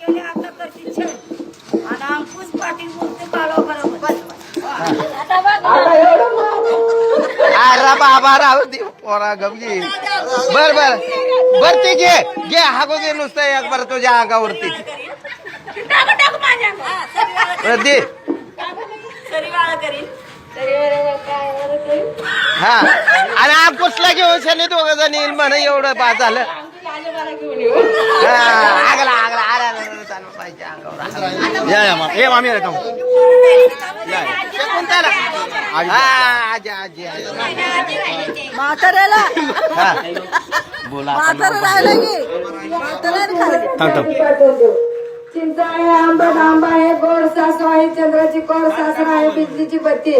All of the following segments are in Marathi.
केले आता करतील छेड आणि अंकुश पाटील बोलते बाळा बरोबर आता बघ. अरे बाबा राहू दे पोरा गमजी बर बर. बर ते घे. घे हागो घे नुसतं एक बरं तुझ्या अंगावरती. बरं दे हा आणि अंकुशला घेऊन शनी दोघ जण येईल म्हणे एवढं बा झालं. हा, आगला. या या मामी ए मामी येतो कोणत्याला हा आजी आजी आजी. म्हाताऱ्याला हा म्हातारा राहिलं की चिंच आहे आंबट आंबा आहे गोड सासू आहे चंद्राची कोर सासर आहे बिजलीची बत्ती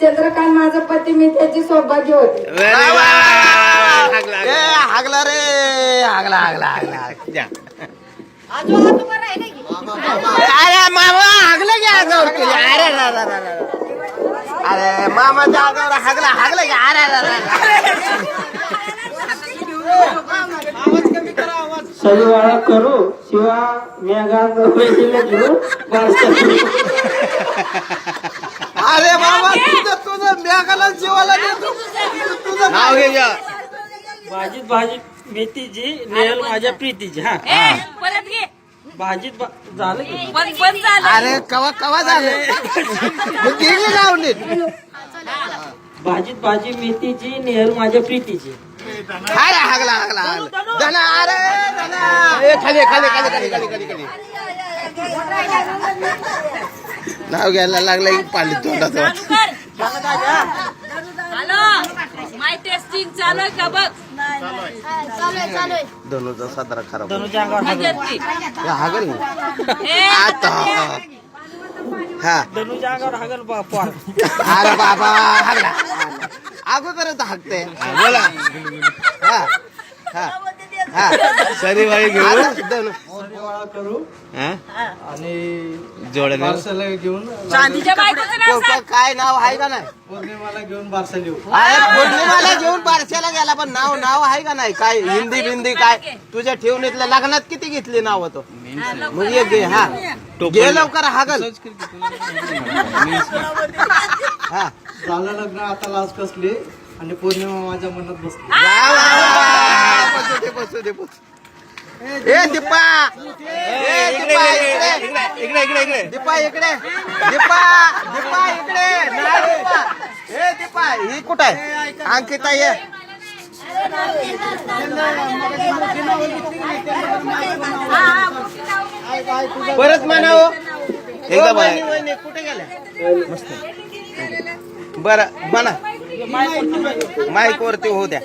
चंद्रकांत माझा पती मी त्याची सौभाग्य होते. ए, हागला रे हागला हागला हागला अरे मामा हागलं की अंगावर केली अरे रा, रा, रा, रा. अरे मामाच्या अंगावर हागला हागलं की अरे रा, रा, रा. शनिवार करू शिवा मेघात वेशीला घेऊ बारशाला. अरे बाबा तुझं तुझं मेघाला जीवाला देतो तुझं नाव घे या. भाजीत भाजी मेथीची नेल माझ्या प्रीतीची हा. ए, परत घे. भाजीत झालं की बंद झालं. अरे कवा कवा झालं? गेली भाजीत भाजी मेथीची नेल माझ्या प्रीतीची. अरे हागला हागला हागला. धना अरे धना. ए, खाली खाली खाली खाली खाली खाली खाली. नाव घ्यायला लागलं की पाणी तोंडाचं चालू कर. हॅलो. माय टेस्टिंग चालू आहे का बघ? धनुचा साजरा खराब धनुच्या अंगावर हागल. हे हागल ना ए, आता. हा. धनुच्या अंगावर हागल बा पोर अरे बाबा हागला. अगोदरच हागते. बोला. हा हा. हा. शनिवारी घेऊ. धनु. करू. हा? आणि जोड्याने बारशाला घेऊन चांदीच्या बायकोचं नाव को- सांग. को- काय नाव आहे का नाही? पौर्णिमाला घेऊन बारसा लिहू अरे पौर्णिमाला घेऊन बारशाला गेला पण नाव नाव आहे का नाही? काय हिंदी बिंदी काय? तुझ्या ठेवणीतल्या लग्नात किती घेतली नाव तो? मग ये घे हा. घे लवकर हागल हा. झालं लग्न आता लाच कसली? आणि पौर्णिमा माझ्या मनात बसली. वा, वा, वा. बसू दे बसू दे बसू ए दीपा! ए दीपा इकडे. इकडे इकडे इकडे. दीपा इकडे. दीपा दीपा इकडे. नाही दीपा. ए दीपा ही कुठं आहे? अंकिता ये. परत म्हणाव एकदा बघा. कुठे गेल्या? बर म्हणा माईक वरती होऊ द्या.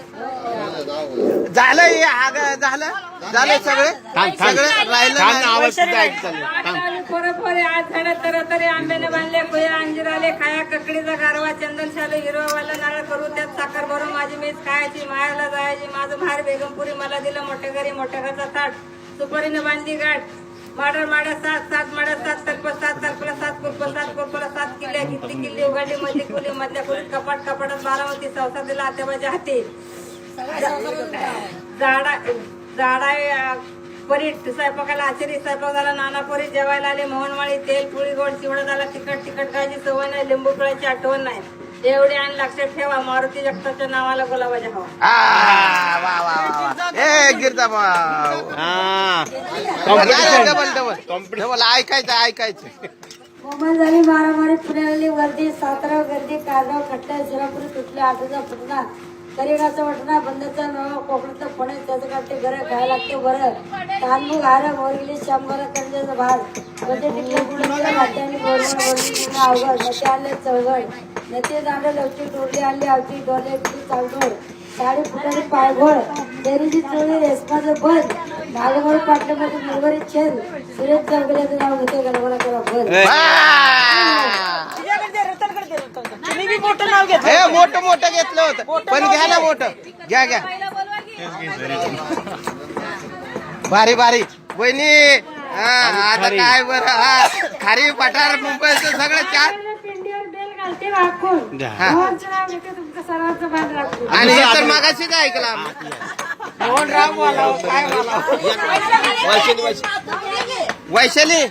झालं हे आग झालं? झालं सगळे? थांब थांब. सगळं राहिलं थांब ना, नाही. आवाज सुद्धा ऐक चालू थांब. खोरे खोरे आज झालं तर तरी आंब्याने बांधले खुया अंजिराले खाया ककडीचा गारवा चंदन शाले हिरवावाला नारळ करू त्यात साखर भरून माझी मेज खायची मायाला जायची माझं भार बेगमपुरी मला दिलं मोठ्या घरी मोठ्या घरचा ताट. सुपारीने बांधली गाठ. माडर माड्या सात सात माड्या सात तर्प सात तर्पला सात कुरप सात कुरपला सात किल्ल्या किती किल्ली उघडली मध्ये कुली मधल्या खोलीत कपाट कपाटात बारामती संसार दिला आत्याबाच्या हाती. स्वयंपाकाला आचारी स्वयंपाक झाला नाना जेवायला आले मोहनमाळी तेल पोळी गोड चिवडा झाला तिखट तिखट खायची सवय नाही लिंबू पिळायची आठवण नाही. एवढी आणि लक्षात ठेवा मारुती जगताच्या नावाला गुलाबाच्या हवा. हा. ऐकायचं ऐकायचं. मोबाईल झाली मारामारी पुण्याली गर्दी सातारा गर्दी काळगाव खट्टा शिरापुरी तुटले आठवचा फुटला करिडाचा वटणा बंदचा नवा कोकणातलं पुणे त्याचं काढते घर खायला लागते बरं. तांदूळ हार मोरगिली शंभर कंजाचं भात. म्हणजे तिकडे गुडच्या वाट्याने बोलणं बोलणं अवघड. नते आले चौघड नते दांड लवची डोरले आले आवची डोरले किती चालगड साडी फुटाने पायघोळ. तेरीची चोळी रेस्माचं बंद. नागमोड पाटल्यामध्ये मुलवरी छेद सुरेश चौगल्याचं नाव घेते गणगणा करा भर वा. तुम्ही बी मोठं नाव घेत हे मोठं मोठं घेतलं होतं. पण घ्या ना मोठं. घ्या घ्या. भारी भारी वहिनी हा आता काय बरं? हा खारी पठार मुंबईचं सगळं चार आणि हे तर मागाशीच ऐकलं. मोहन राम काय वाशीत वैशाली?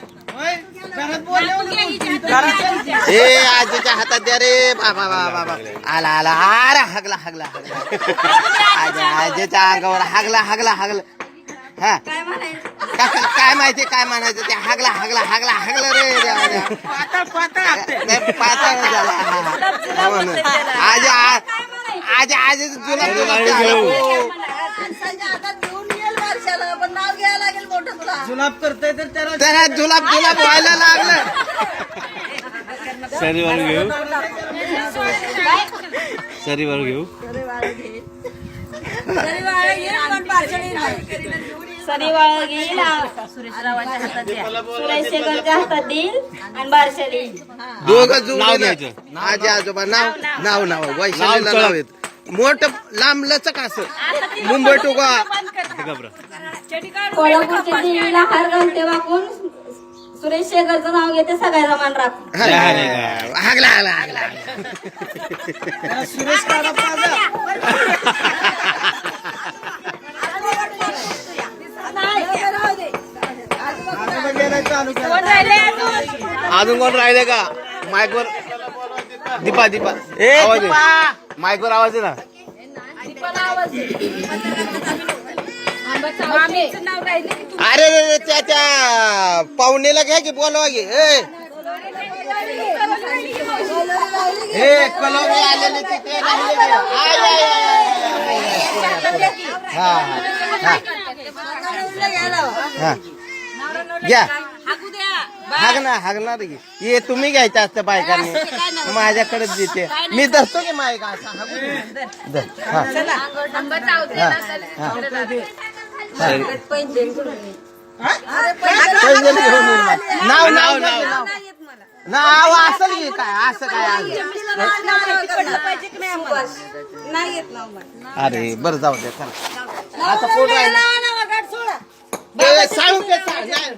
ए आजीच्या हातात द्या रे. बाबा बाबा बाबा आला आला. अरे हागला हागला हागला. आजी आजीच्या अंगावर हागला हागला हागला. हा. काय म्हणायचं काय काय माहिती काय म्हणायचं ते? हागला हागला हागला हागला रे. पातळ पातळ झाला. आजी आजी आजी जुलाब जुलाब झाला. हो. माणसाच्या हातात घेऊन येईल वर्षाला पण नाव घ्यायला लागेल मोठं तुला जुलाब करतोय तर त्याला त्याला जुलाब जुलाब व्हायला लागलं. घेऊ. शनिवार घेऊ. सुरेश शेखरच्या हातात देईल आणि बारशा देईल दोघं. आजी आजोबा नाव नाव नाव. वैशालीला नाव येत. मोठ लांब लचक असं मुंबई टोका. कोल्हापूरच्या देवीला हार घालते वाकून सुरेश शेखरचं नाव घेते सगळ्याला मान राखून. हागला हागला हागला. सुरेश अजून कोण राहिले का? माईकवर. दीपा दीपा. ए आवाज दीपा. अरे रे रे त्याच्या पाहुणेला घ्या की बोलवा घे ए ए कलवली आलेले तिथे राहिलेले. आय, आय, आय, आय, आय. हा हा हा घ्या हागणार हागणार की हे तुम्ही घ्यायचं असतं बायकांनी माझ्याकडेच देते मी धरतो की मायका असा हागू दे. धर. हा. हा. हा. ये. नाव नाव नाव नाव नाव की काय असं काय नाही येत नाव मला. अरे बरं जाऊ दे चला आता पोट राहिलं. ए, सांगू ते सांग.